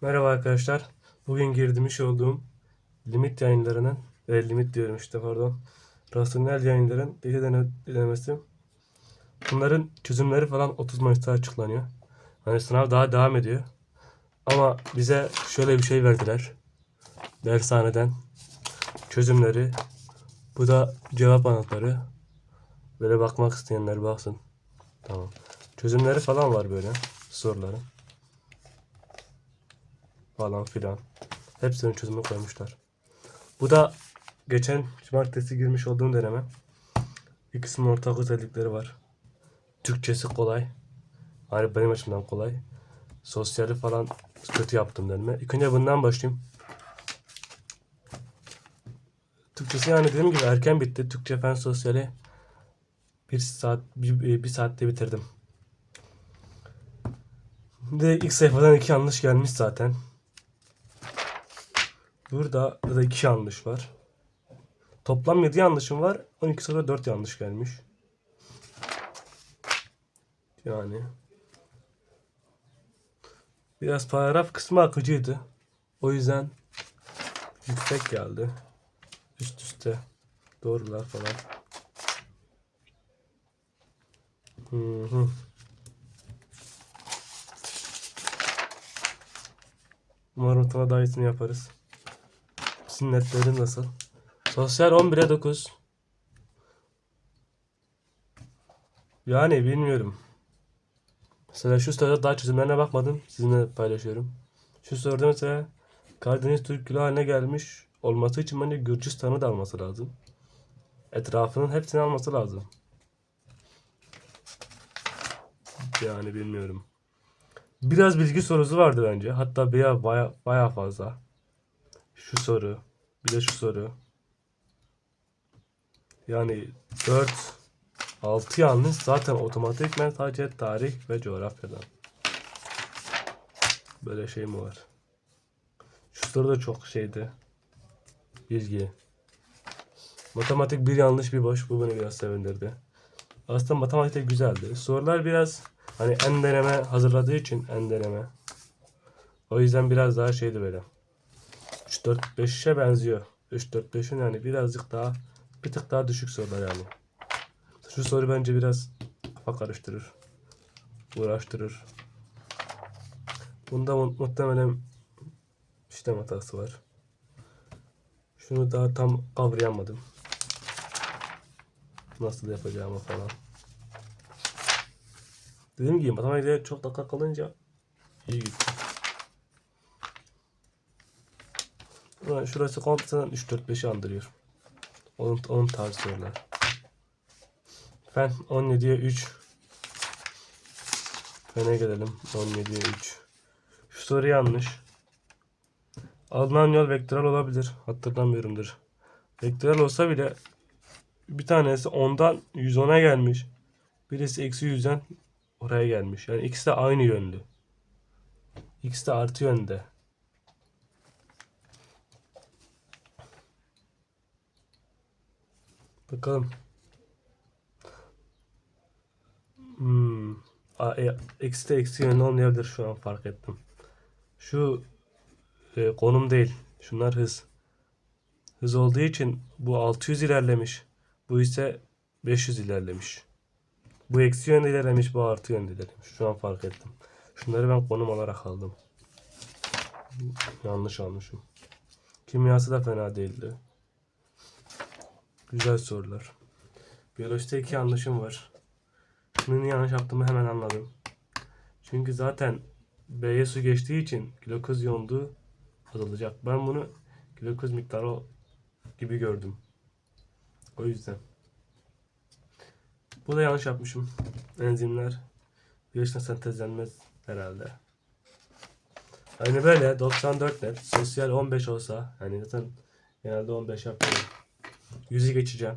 Merhaba arkadaşlar. Bugün girmiş olduğum limit yayınlarının ve limit diyorum işte pardon. Rasyonel yayınların deli dene- denemesi. Bunların çözümleri falan 30 Mayıs'ta açıklanıyor. Hani sınav daha devam ediyor. Ama bize şöyle bir şey verdiler. Dershaneden. Çözümleri. Bu da cevap anahtarı. Böyle bakmak isteyenler baksın. Tamam. Çözümleri falan var böyle soruların falan filan. Hepsinin çözümü koymuşlar. Bu da geçen cumartesi girmiş olduğum deneme. İkisinin ortak özellikleri var. Türkçesi kolay. Hani benim açımdan kolay. Sosyali falan kötü yaptım deneme. İlk önce bundan başlayayım. Türkçesi yani dediğim gibi erken bitti. Türkçe fen sosyali bir saat bir, bir saatte bitirdim. De ilk sayfadan iki yanlış gelmiş zaten. Burada da iki yanlış var. Toplam 7 yanlışım var. 12 soruda 4 yanlış gelmiş. Yani. Biraz paragraf kısmı akıcıydı. O yüzden yüksek geldi. Üst üste doğrular falan. Hı hı. Umarım sana daha iyisini yaparız. Sizin netlerin nasıl? Sosyal 11'e 9. Yani bilmiyorum. Mesela şu soruda daha çözümlerine bakmadım. Sizinle paylaşıyorum. Şu soruda mesela Karadeniz Türk haline gelmiş olması için bence Gürcistan'ı da alması lazım. Etrafının hepsini alması lazım. Yani bilmiyorum. Biraz bilgi sorusu vardı bence. Hatta baya baya baya fazla. Şu soru. Bir de şu soru. Yani 4 6 yanlış zaten otomatikmen sadece tarih ve coğrafyadan. Böyle şey mi var? Şu soru da çok şeydi. Bilgi. Matematik bir yanlış bir boş. Bu beni biraz sevindirdi. Aslında matematik güzeldi. Sorular biraz hani en deneme hazırladığı için en deneme. O yüzden biraz daha şeydi böyle. 3 4 5'e benziyor. 3 4 5'in yani birazcık daha bir tık daha düşük sorular yani. Şu soru bence biraz kafa karıştırır. Uğraştırır. Bunda mu- muhtemelen işlem hatası var. Şunu daha tam kavrayamadım. Nasıl yapacağımı falan. Dediğim gibi matematikte çok dakika kalınca iyi gitti. Şurası komple 3 4 5'i andırıyor. Onun, onun tarzı sorular. Fen 17'ye 3. Fene gelelim. 17'ye 3. Şu soru yanlış. Alınan yol vektörel olabilir. Hatırlamıyorumdur. Vektörel olsa bile bir tanesi 10'dan 110'a gelmiş. Birisi eksi 100'den oraya gelmiş. Yani ikisi de aynı yönlü. İkisi de artı yönde. Bakalım. Hmm. A, e, eksi de eksi yönlü olmayabilir şu an fark ettim. Şu e, konum değil. Şunlar hız. Hız olduğu için bu 600 ilerlemiş. Bu ise 500 ilerlemiş. Bu eksi yönde ilerlemiş, bu artı yönde ilerlemiş. Şu an fark ettim. Şunları ben konum olarak aldım. Yanlış almışım. Kimyası da fena değildi. Güzel sorular. Biyolojide iki yanlışım var. Şunun yanlış yaptığımı hemen anladım. Çünkü zaten B'ye su geçtiği için glukoz yoğunluğu azalacak. Ben bunu glukoz miktarı gibi gördüm. O yüzden. Bu da yanlış yapmışım. Enzimler biyoçine sentezlenmez herhalde. Aynı böyle 94 net. Sosyal 15 olsa hani zaten genelde 15 yapıyorum. 100'ü geçeceğim.